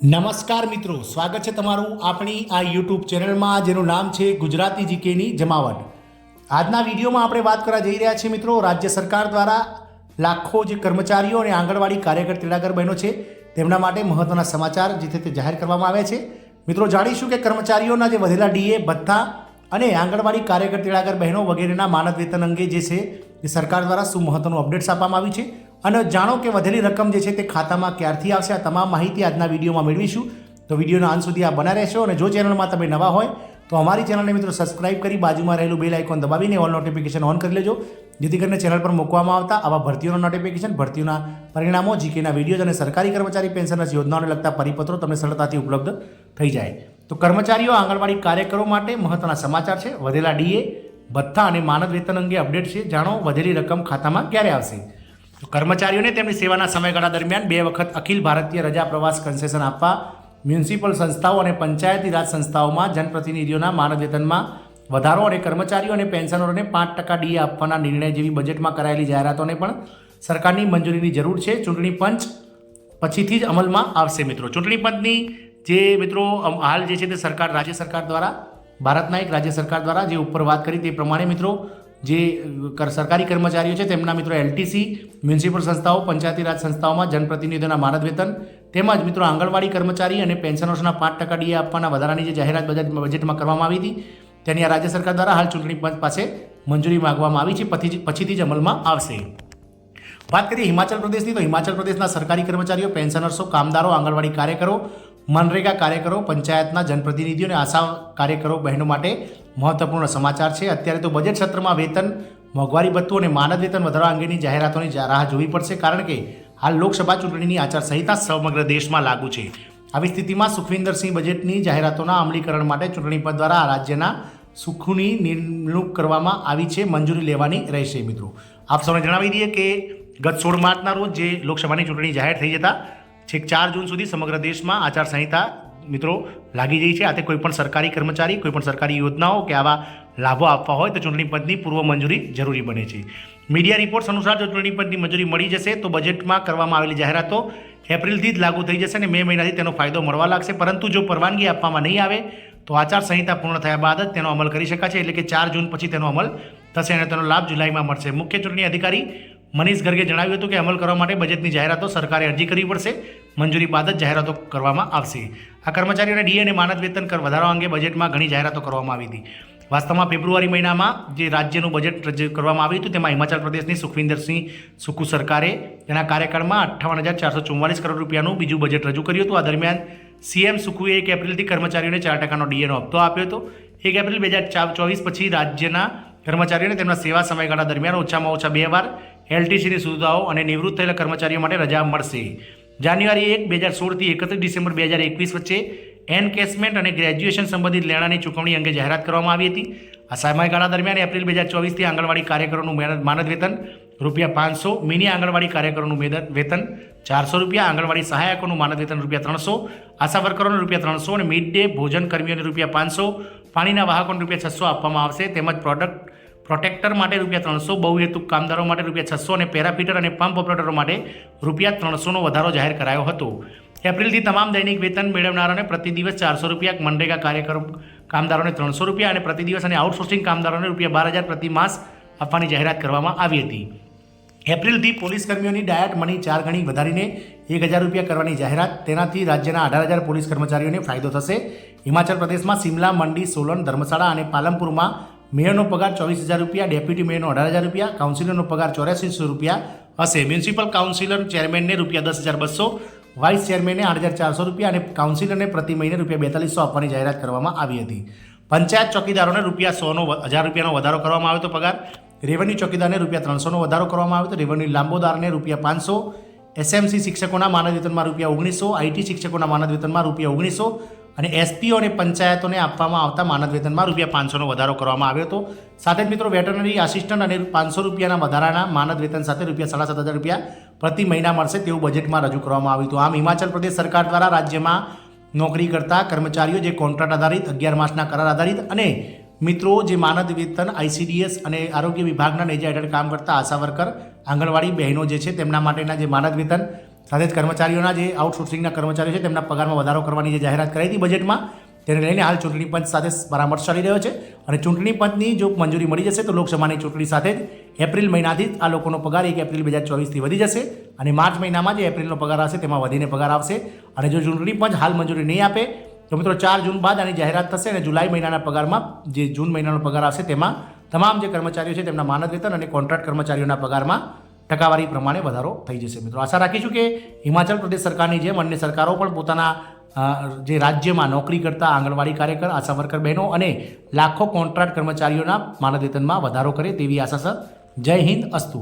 નમસ્કાર મિત્રો, સ્વાગત છે તમારું આપણી આ યુટ્યુબ ચેનલમાં, જેનું નામ છે ગુજરાતી જીકેની જમાવટ. આજના વિડીયોમાં આપણે વાત કરવા જઈ રહ્યા છીએ મિત્રો, રાજ્ય સરકાર દ્વારા લાખો જે કર્મચારીઓ અને આંગણવાડી કાર્યકર તેડાગર બહેનો છે, તેમના માટે મહત્વના સમાચાર જે તે જાહેર કરવામાં આવ્યા છે. મિત્રો, જાણીશું કે કર્મચારીઓના જે વધેલા ડીએ, ભથ્થા અને આંગણવાડી કાર્યકર તેડાગર બહેનો વગેરેના માનદ વેતન અંગે જે છે, એ સરકાર દ્વારા શું મહત્વનું અપડેટ્સ આપવામાં આવ્યું છે? અને જાણો કે વધેલી રકમ જે છે તે ખાતામાં ક્યારથી આવશે? આ તમામ માહિતી આજના વિડીયોમાં મેળવીશું. તો વિડીયોના અંત સુધી આ બના રહેશો અને જો ચેનલમાં તમે નવા હોય, તો અમારી ચેનલને મિત્રો સબસ્ક્રાઇબ કરી બાજુમાં રહેલું બેલ આઇકોન દબાવીને ઓલ નોટિફિકેશન ઓન કરી લેજો. જેથી કરીને ચેનલ પર મૂકવામાં આવતા આવા ભરતીઓના નોટિફિકેશન ભરતીઓના પરિણામો જીકેના વિડીયોઝ અને સરકારી કર્મચારી પેન્શનર્સ યોજનાઓને લગતા પરિપત્રો તમને સરળતાથી ઉપલબ્ધ થઈ જાય. તો કર્મચારીઓ, આંગણવાડી કાર્યકરો માટે મહત્વના સમાચાર છે. વધેલા ડીએ ભથ્થા અને માનદ વેતન અંગે અપડેટ છે. જાણો વધેલી રકમ ખાતામાં ક્યારે આવશે? કર્મચારીઓને તેમની સેવાના સમયગાળા દરમિયાન બે વખત અખિલ ભારતીય રજા પ્રવાસ કન્સેશન આપવા મ્યુનિસિપલ સંસ્થાઓ અને પંચાયતી રાજ સંસ્થાઓમાં જનપ્રતિનિધિઓના માનદ વધારો અને કર્મચારીઓ અને પેન્શનરોને પાંચ ટકા ડીએ આપવાના નિર્ણય જેવી બજેટમાં કરાયેલી જાહેરાતોને પણ સરકારની મંજૂરીની જરૂર છે. ચૂંટણી પંચ પછીથી જ અમલમાં આવશે મિત્રો. ચૂંટણી પંચની જે મિત્રો હાલ જે છે તે સરકાર, રાજ્ય સરકાર દ્વારા, ભારતના એક રાજ્ય સરકાર દ્વારા જે ઉપર વાત કરી તે પ્રમાણે મિત્રો જે સરકારી કર્મચારીઓ છે, તેમના મિત્રો એલટીસી મ્યુનિસિપલ સંસ્થાઓ પંચાયતી રાજ સંસ્થાઓમાં જનપ્રતિનિધિઓના માનદ વેતન, તેમજ મિત્રો આંગણવાડી કર્મચારી અને પેન્શનર્સના પાંચ ટકા ડીએ આપવાના વધારાની જે જાહેરાત બજેટ, બજેટમાં કરવામાં આવી હતી, તેની આ રાજ્ય સરકાર દ્વારા હાલ ચૂંટણી પંચ પાસે મંજૂરી માગવામાં આવી છે પછી પછીથી જ અમલમાં આવશે. વાત કરીએ હિમાચલ પ્રદેશની, તો હિમાચલ પ્રદેશના સરકારી કર્મચારીઓ, પેન્શનર્સો, કામદારો, આંગણવાડી કાર્યકરો, મનરેગા કાર્યકરો, પંચાયતના જનપ્રતિનિધિઓ અને આશા કાર્યકરો બહેનો માટે મહત્વપૂર્ણ સમાચાર છે. અત્યારે તો બજેટ સત્રમાં વેતન, મોંઘવારી ભથ્થું અને માનદ વેતન વધારવા અંગેની જાહેરાતોની રાહ જોવી પડશે કારણ કે હાલ લોકસભા ચૂંટણીની આચારસંહિતા સમગ્ર દેશમાં લાગુ છે. આવી સ્થિતિમાં સુખવિંદરસિંહ બજેટની જાહેરાતોના અમલીકરણ માટે ચૂંટણી પંચ દ્વારા રાજ્યના સુખની નિમણૂક કરવામાં આવી છે. મંજૂરી લેવાની રહેશે મિત્રો. આપ સૌને જણાવી દઈએ કે ગત સોળ માર્ચના રોજ જે લોકસભાની ચૂંટણી જાહેર થઈ જતા, છેક ચાર જૂન સુધી સમગ્ર દેશમાં આચારસંહિતા મિત્રો લાગી ગઈ છે. આતે કોઈપણ સરકારી કર્મચારી કોઈપણ સરકારી યોજનાઓ કે આવા લાભો આપવા હોય તો ચૂંટણી પંચની પૂર્વ મંજૂરી જરૂરી બને છે. મીડિયા રિપોર્ટ્સ અનુસાર જો ચૂંટણી પંચની મંજૂરી મળી જશે તો બજેટમાં કરવામાં આવેલી જાહેરાતો એપ્રિલથી જ લાગુ થઈ જશે અને મે મહિનાથી તેનો ફાયદો મળવા લાગશે. પરંતુ જો પરવાનગી આપવામાં નહીં આવે, તો આચારસંહિતા પૂર્ણ થયા બાદ જ તેનો અમલ કરી શકાશે. એટલે કે ચાર જૂન પછી તેનો અમલ થશે અને તેનો લાભ જુલાઈમાં મળશે. મુખ્ય ચૂંટણી અધિકારી મનીષ ગર્ગે જણાવ્યું હતું કે અમલ કરવા માટે બજેટની જાહેરાતો સરકારે અરજી કરવી પડશે. મંજૂરી બાદ જ જાહેરાતો કરવામાં આવશે. આ કર્મચારીઓને ડી અને માનદ વેતન કર વધારવા અંગે બજેટમાં ઘણી જાહેરાતો કરવામાં આવી હતી. વાસ્તવમાં ફેબ્રુઆરી મહિનામાં જે રાજ્યનું બજેટ રજૂ કરવામાં આવ્યું હતું, તેમાં હિમાચલ પ્રદેશની સુખવિંદરસિંહ સુખુ સરકારે તેના કાર્યકાળમાં અઠ્ઠાવન હજાર ચારસો ચુમ્માલીસ કરોડ રૂપિયાનું બીજું બજેટ રજૂ કર્યું હતું. આ દરમિયાન સીએમ સુખુએ એક એપ્રિલથી કર્મચારીઓને ચાર ટકાનો ડીએનો હપ્તો આપ્યો હતો. એક એપ્રિલ બે હજાર ચોવીસ પછી રાજ્યના કર્મચારીઓને તેમના સેવા સમયગાળા દરમિયાન ઓછામાં ઓછા બે વાર એલટીસીની સુવિધાઓ અને નિવૃત્ત થયેલા કર્મચારીઓ માટે રજા મળશે. જાન્યુઆરી એક, બે હજાર સોળથી એકત્રીસ ડિસેમ્બર બે હજાર એકવીસ વચ્ચે એનકેસમેન્ટ અને ગ્રેજ્યુએશન સંબંધિત લેણાની ચૂકવણી અંગે જાહેરાત કરવામાં આવી હતી. આ સમયગાળા દરમિયાન એપ્રિલ બે હજાર ચોવીસથી આંગણવાડી કાર્યકરોનું મેન- માનદ વેતન રૂપિયા પાંચસો, મિની આંગણવાડી કાર્યકરોનું વેતન ચારસો રૂપિયા, આંગણવાડી સહાયકોનું માનદ વેતન રૂપિયા ત્રણસો, આશા વર્કરોને રૂપિયા ત્રણસો અને મિડ ડે ભોજન કર્મીઓને રૂપિયા પાંચસો, પાણીના વાહકોને રૂપિયા છસો આપવામાં આવશે. તેમજ પ્રોડક્ટ પ્રોટેક્ટર માટે રૂપિયા ત્રણસો, બહુહેતુક કામદારો માટે રૂપિયા છસો અને પેરાફિટર અને પંપ ઓપરેટરો માટે રૂપિયા ત્રણસોનો વધારો જાહેર કરાયો હતો. એપ્રિલથી તમામ દૈનિક વેતન મેળવનારાને પ્રતિ દિવસ ચારસો રૂપિયા મનરેગા કાર્યકરો, કામદારોને ત્રણસો રૂપિયા અને પ્રતિ દિવસ અને આઉટસોર્સિંગ કામદારોને રૂપિયા બાર હજાર પ્રતિ માસ આપવાની જાહેરાત કરવામાં આવી હતી. એપ્રિલથી પોલીસ કર્મીઓની ડાયટ મની ચાર ગણી વધારીને એક હજાર રૂપિયા કરવાની જાહેરાત. તેનાથી રાજ્યના અઢાર હજાર પોલીસ કર્મચારીઓને ફાયદો થશે. હિમાચલ પ્રદેશમાં સિમલા, મંડી, સોલન, ધર્મશાળા અને પાલનપુરમાં મેયરનો પગાર ચોવીસ હજાર રૂપિયા, ડેપ્યુટી મેયરનો અઢાર હજાર રૂપિયા, કાઉન્સિલરનો પગાર ચોર્યાસીસો રૂપિયા હશે. મ્યુનિસિપલ કાઉન્સિલર ચેરમેનને રૂપિયા દસ હજાર બસો, વાઇસ ચેરમેનને આઠ હજાર ચારસો રૂપિયા અને કાઉન્સિલરને પ્રતિ મહિને રૂપિયા બેતાલીસો આપવાની જાહેરાત કરવામાં આવી હતી. પંચાયત ચોકીદારોને રૂપિયા સોનો હજાર રૂપિયાનો વધારો કરવામાં આવ્યો હતો પગાર. રેવન્યુ ચોકીદારને રૂપિયા ત્રણસોનો વધારો કરવામાં આવ્યો હતો. રેવન્યુ લાંબોદારને રૂપિયા પાંચસો. એસએમસી શિક્ષકોના માનદ વેતનમાં રૂપિયા ઓગણીસો. આઈટી શિક્ષકોના માનદ વેતનમાં રૂપિયા ઓગણીસો. અને એસપીઓ અને પંચાયતોને આપવામાં આવતા માનદ વેતનમાં રૂપિયા પાંચસોનો વધારો કરવામાં આવ્યો હતો. સાથે જ મિત્રો, વેટરનરી આસિસ્ટન્ટ અને પાંચસો રૂપિયાના વધારાના માનદ વેતન સાથે રૂપિયા સાડા સાત હજાર રૂપિયા પ્રતિ મહિના મળશે તેવું બજેટમાં રજૂ કરવામાં આવ્યું હતું. આમ, હિમાચલ પ્રદેશ સરકાર દ્વારા રાજ્યમાં નોકરી કરતા કર્મચારીઓ જે કોન્ટ્રાક્ટ આધારિત, અગિયાર માસના કરાર આધારિત અને મિત્રો જે માનદ વેતન આઈસીડીએસ અને આરોગ્ય વિભાગના નેજા હેઠળ કામ કરતા આશા વર્કર, આંગણવાડી બહેનો જે છે તેમના માટેના જે માનદ વેતન સાથે જ કર્મચારીઓના જે આઉટસોર્સિંગના કર્મચારીઓ છે, તેમના પગારમાં વધારો કરવાની જે જાહેરાત કરાઈ હતી બજેટમાં તેને લઈને હાલ ચૂંટણી પંચ સાથે પરામર્શ ચાલી રહ્યો છે. અને ચૂંટણી પંચની જો મંજૂરી મળી જશે, તો લોકસભાની ચૂંટણી સાથે જ એપ્રિલ મહિનાથી જ આ લોકોનો પગાર એક એપ્રિલ બે હજાર ચોવીસથી વધી જશે. અને માર્ચ મહિનામાં જે એપ્રિલનો પગાર આવશે, તેમાં વધીને પગાર આવશે. અને જો ચૂંટણી પંચ હાલ મંજૂરી નહીં આપે, તો મિત્રો ચાર જૂન બાદ આની જાહેરાત થશે અને જુલાઈ મહિનાના પગારમાં જે જૂન મહિનાનો પગાર આવશે, તેમાં તમામ જે કર્મચારીઓ છે, તેમના માનદ વેતન અને કોન્ટ્રાક્ટ કર્મચારીઓના પગારમાં ટકાવારી પ્રમાણે વધારો થઈ જશે. મિત્રો, આશા રાખીશું કે હિમાચલ પ્રદેશ સરકારની જેમ અન્ય સરકારો પણ પોતાના જે રાજ્યમાં નોકરી કરતા આંગણવાડી કાર્યકર, આશા વર્કર બહેનો અને લાખો કોન્ટ્રાક્ટ કર્મચારીઓના માનદેતનમાં વધારો કરે તેવી આશા છે જય હિન્દ, અસ્તુ.